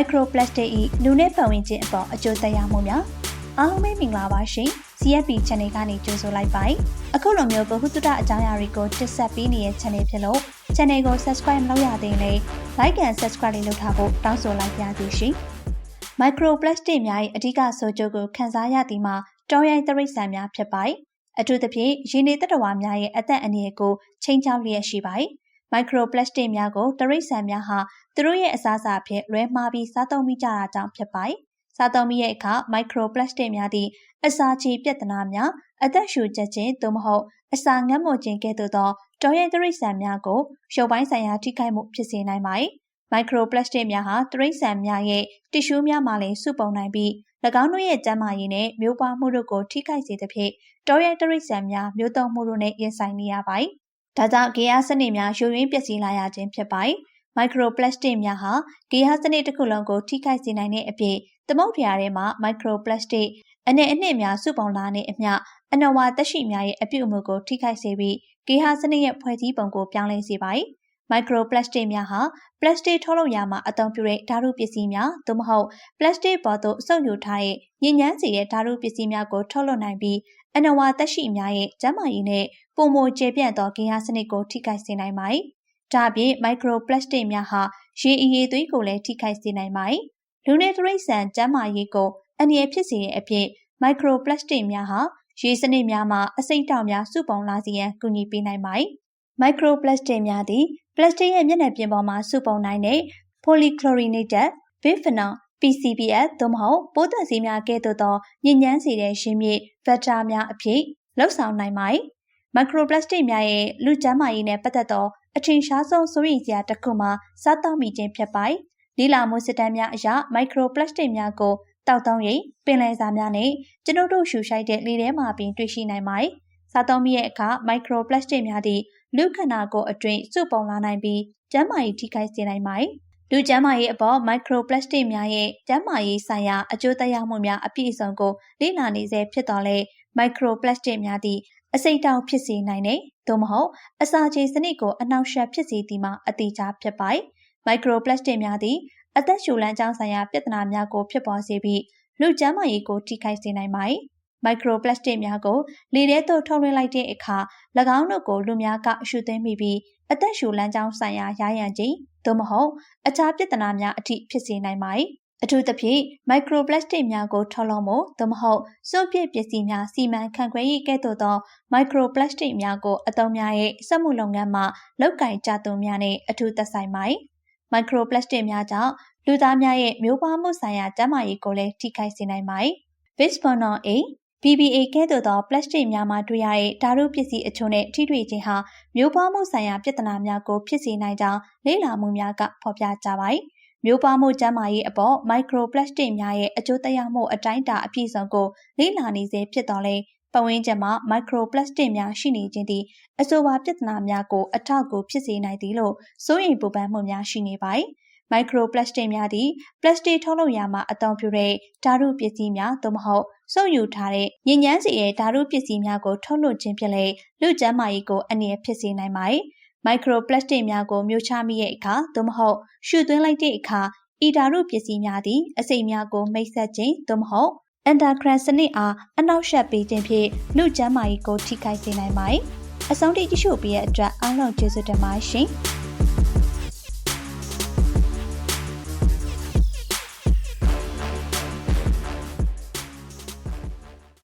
microplastic ၏လူနဲ့ပတ်ဝန်းကျင်အပေါ်အကျိုးသက်ရောက်မှုများအားလုံးပဲမင်္ဂလာပါရှင် CFP Channel ကနေကြိုဆိုလိုက်ပါတယ်အခုလိုမျိုးဗဟုသုတအကြောင်းအရာတွေကိုတင်ဆက်ပေးနေတဲ့ Channel ဖြစ်လို့ Channel ကို Subscribe မလုပ်ရသေးရင်လည်း Like and Subscribe လေးလုပ်ထားဖို့တောင်းဆိုလိုက်ပါရစေရှင် microplastic များ၏အဓိကဆိုကျိုးကိုခန်းစားရသည်မှာတောရိုင်းတရိတ်ဆန်များဖြစ်ပါတယ်အထူးသဖြင့်ရေနေတ္တဝါများရဲ့အသက်အန္တရာယ်ကိုချိန်ချောက်လျက်ရှိပါတယ် မိုက်ခရိုပလတ်စတစ်များကိုတရိတ်ဆန်များဟာသူတို့ရဲ့အစားအစာအဖြစ်လွဲမှားပြီးစားသုံးမိကြတာကြောင့်ဖြစ်ပါတယ်။စားသုံးမိတဲ့အခါမိုက်ခရိုပလတ်စတစ်များသည်အစာချေပြဿနာများအသက်ရှူချက်ခြင်းသို့မဟုတ်အစာငတ်မွခြင်းကဲ့သို့သောတော်ရဲတရိတ်ဆန်များကိုရုပ်ပိုင်းဆိုင်ရာထိခိုက်မှုဖြစ်စေနိုင်ပါတယ်။မိုက်ခရိုပလတ်စတစ်များဟာတရိတ်ဆန်များရဲ့တစ်ရှူးများမှလည်းစုပုံနိုင်ပြီး၎င်းတို့ရဲ့ကျန်းမာရေးနဲ့မျိုးပွားမှုတို့ကိုထိခိုက်စေသဖြင့်တော်ရဲတရိတ်ဆန်များမျိုးတုံမှုတို့နဲ့ရင်ဆိုင်နေရပါတယ်။ ဒါကြောင့်ဂေယစနစ်များယိုယွင်းပျက်စီးလာရခြင်းဖြစ်ပါတယ်။မိုက်ခရိုပလတ်စတစ်များဟာဂေယစနစ်တစ်ခုလုံးကိုထိခိုက်စေနိုင်တဲ့အပြင်သမုဒ္ဒရာထဲမှာမိုက်ခရိုပလတ်စတစ်အနေအနှစ်များစုပုံလာတဲ့အမျှအနဝါသက်ရှိများရဲ့အပြုအမူကိုထိခိုက်စေပြီးဂေဟစနစ်ရဲ့ဖွဲ့စည်းပုံကိုပြောင်းလဲစေပါတယ်။ မိုက်ခရိုပလတ်စတစ်များဟာပလတ်စတစ်ထုတ်လုပ်ရာမှာအသုံးပြုတဲ့ဓာတုပစ္စည်းများသို့မဟုတ်ပလတ်စတစ်ပေါ်သို့စုပ်ယူထားတဲ့ညဉ့်ညမ်းစေတဲ့ဓာတုပစ္စည်းများကိုထုတ်လုပ်နိုင်ပြီးအနဝါသက်ရှိများရဲ့ကျန်းမာရေးနဲ့ပုံမကျေပြန့်သောဂေဟစနစ်ကိုထိခိုက်စေနိုင်ပါတယ်။ဒါ့အပြင်မိုက်ခရိုပလတ်စတစ်များဟာရေအရည်သွေးကိုလည်းထိခိုက်စေနိုင်ပါတယ်။လူနဲ့တရိတ်ဆန်ကျန်းမာရေးကိုအန္တရာယ်ဖြစ်စေတဲ့အပြင်မိုက်ခရိုပလတ်စတစ်များဟာရေစနစ်များမှာအဆိပ်တောက်များစုပုံလာစေရန်ကူညီပေးနိုင်ပါတယ်။မိုက်ခရိုပလတ်စတစ်များသည်ပလတ်စတစ်ရဲ့မျက်နှာပြင်ပေါ်မှာစုပုံနိုင်တဲ့ polychlorinated bisphenol PCBS သို့မဟုတ်ပိုးသက်ဆေးများကဲ့သို့သောညဉ့်ညမ်းစေတဲ့ရှင်းမြစ်ဗက်တာများအဖြစ်လှုပ်ဆောင်နိုင်ပါတယ်။မိုက်ခရိုပလတ်စတစ်များရဲ့လူကျန်းမာရေးနဲ့ပတ်သက်သောအထင်ရှားဆုံးစိုးရိမ်စရာတစ်ခုမှာစားတောက်မိခြင်းဖြစ်ပါတယ်။ဒီလာမှုစစ်တမ်းများအရမိုက်ခရိုပလတ်စတစ်များကိုတောက်သုံးရိပ်ပင်လယ်စာများနဲ့ကျွန်ုပ်တို့ရှူရှိုက်တဲ့လေထဲမှာပင်တွေ့ရှိနိုင်ပါတယ်။ စားသုံးမိရဲ့အခါမိုက်ခရိုပလတ်စတစ်များသည်လူခန္ဓာကိုယ်အတွင်းစုပုံလာနိုင်ပြီးကျန်းမာရေးထိခိုက်စေနိုင်ပါတယ်။လူကျန်းမာရေးအပေါ်မိုက်ခရိုပလတ်စတစ်များရဲ့ကျန်းမာရေးဆိုင်ရာအကျိုးသက်ရောက်မှုများအပြည့်အစုံကိုလေ့လာနေဆဲဖြစ်တော်လဲမိုက်ခရိုပလတ်စတစ်များသည့်အစိတ်တောင်ဖြစ်စေနိုင်တယ်။သို့မဟုတ်အစာချေစနစ်ကိုအနှောက်အယှက်ဖြစ်စေသည်မှာအတိအကျဖြစ်ပါတယ်။မိုက်ခရိုပလတ်စတစ်များသည်အသက်ရှူလမ်းကြောင်းဆိုင်ရာပြဿနာများကိုဖြစ်ပေါ်စေပြီးလူကျန်းမာရေးကိုထိခိုက်စေနိုင်ပါတယ်။ မိုက်ခရိုပလတ်စတစ်များကိုလေထဲသို့ထုတ်လွှင့်လိုက်တဲ့အခါ၎င်းတို့ကိုလူများကရှုသွင်းမိပြီးအသက်ရှူလမ်းကြောင်းဆိုင်ရာရာရန်ခြင်းသို့မဟုတ်အခြားပြဿနာများအထိဖြစ်စေနိုင်ပါတယ်။အထူးသဖြင့်မိုက်ခရိုပလတ်စတစ်များကိုထုတ်လုပ်မှုသို့မဟုတ်စွန့်ပစ်ပစ္စည်းများစီမံခန့်ခွဲရေးကဲ့သို့သောမိုက်ခရိုပလတ်စတစ်များကိုအသုံးများရဲ့စက်မှုလုပ်ငန်းမှာလောက်ကင်ကြသူများနဲ့အထူးသက်ဆိုင်ပါတယ်။မိုက်ခရိုပလတ်စတစ်များကြောင့်လူသားများရဲ့မျိုးပွားမှုဆိုင်ရာကျန်းမာရေးကိုလည်းထိခိုက်စေနိုင်ပါတယ်။ Bisphenol A BBA ကဲ့သို့သောပလတ်စတစ်များမှာတွေ့ရတဲ့ဓာတုပစ္စည်းအချို့နဲ့ထိတွေ့ခြင်းဟာမျိုးပွားမှုဆိုင်ရာပြဿနာများကိုဖြစ်စေနိုင်ကြောင်းလေ့လာမှုများကဖော်ပြကြပါတယ်။မျိုးပွားမှုကျန်းမာရေးအပေါ်မိုက်ခရိုပလတ်စတစ်များရဲ့အကျိုးသက်ရောက်မှုအတိုင်းအတာအပြည့်စုံကိုလေ့လာနေစေဖြစ်တော်လဲပတ်ဝန်းကျင်မှာမိုက်ခရိုပလတ်စတစ်များရှိနေခြင်းသည်အဆိုပါပြဿနာများကိုအထောက်အကူဖြစ်စေနိုင်သည်လို့စိုးရိမ်ပူပန်မှုများရှိနေပါတယ်။ မိုက်ခရိုပလတ်စတစ်များသည်ပလတ်စတစ်ထုတ်လုပ်ရာမှာအသုံးပြုတဲ့ဓာတုပစ္စည်းများသို့မဟုတ်စုပ်ယူထားတဲ့ညဉ့်ညမ်းစီရဲ့ဓာတုပစ္စည်းများကိုထုတ်လွှတ်ခြင်းဖြင့်လည်းလူကျန်းမာရေးကိုအနည်းဖြစ်စေနိုင်ပါတယ်။မိုက်ခရိုပလတ်စတစ်များကိုမျိုးချမိတဲ့အခါသို့မဟုတ်ရှုသွင်းလိုက်တဲ့အခါဤဓာတုပစ္စည်းများသည်အစိမ်များကိုမိတ်ဆက်ခြင်းသို့မဟုတ်အန်တာခရန်စနစ်အားအနောက်ရှက်ပေးခြင်းဖြင့်လူကျန်းမာရေးကိုထိခိုက်စေနိုင်ပါတယ်။အဆုံးထိကြည့်ရှုပေးတဲ့အတွက်အားလုံးကျေးဇူးတင်ပါတယ်ရှင်။